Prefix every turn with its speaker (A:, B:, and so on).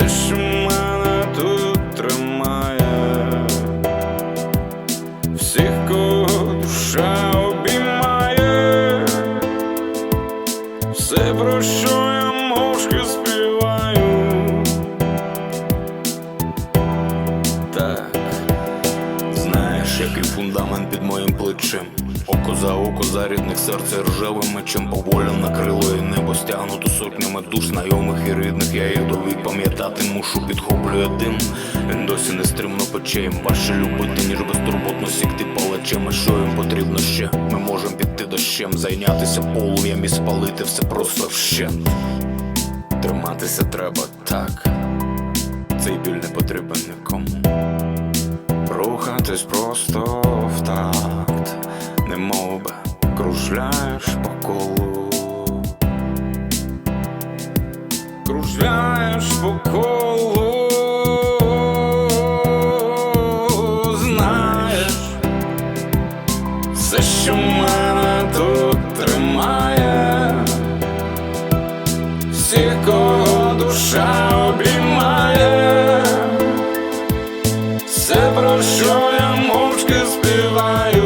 A: все, що мене тут тримає, всіх кого душа обіймає, все, про що я мовчки співаю. Так який фундамент під моїм плечем. Око за око, за рідних серце ржавим мечем поволі накрило і небо стягнуто сотнями душ знайомих і рідних. Я їх довік пам'ятати мушу, підхоплює дим. Він досі не стримно пече важче любити, ніж безтурботно сікти палачем. А що їм потрібно ще? Ми можемо піти дощем, зайнятися полум'ям і спалити все просто вщент. Триматися треба так. Цей біль не потрібен нікому. Рухатись просто в такт, немов би кружляєш по колу. Кружляєш по колу, знаєш, все, що співаю.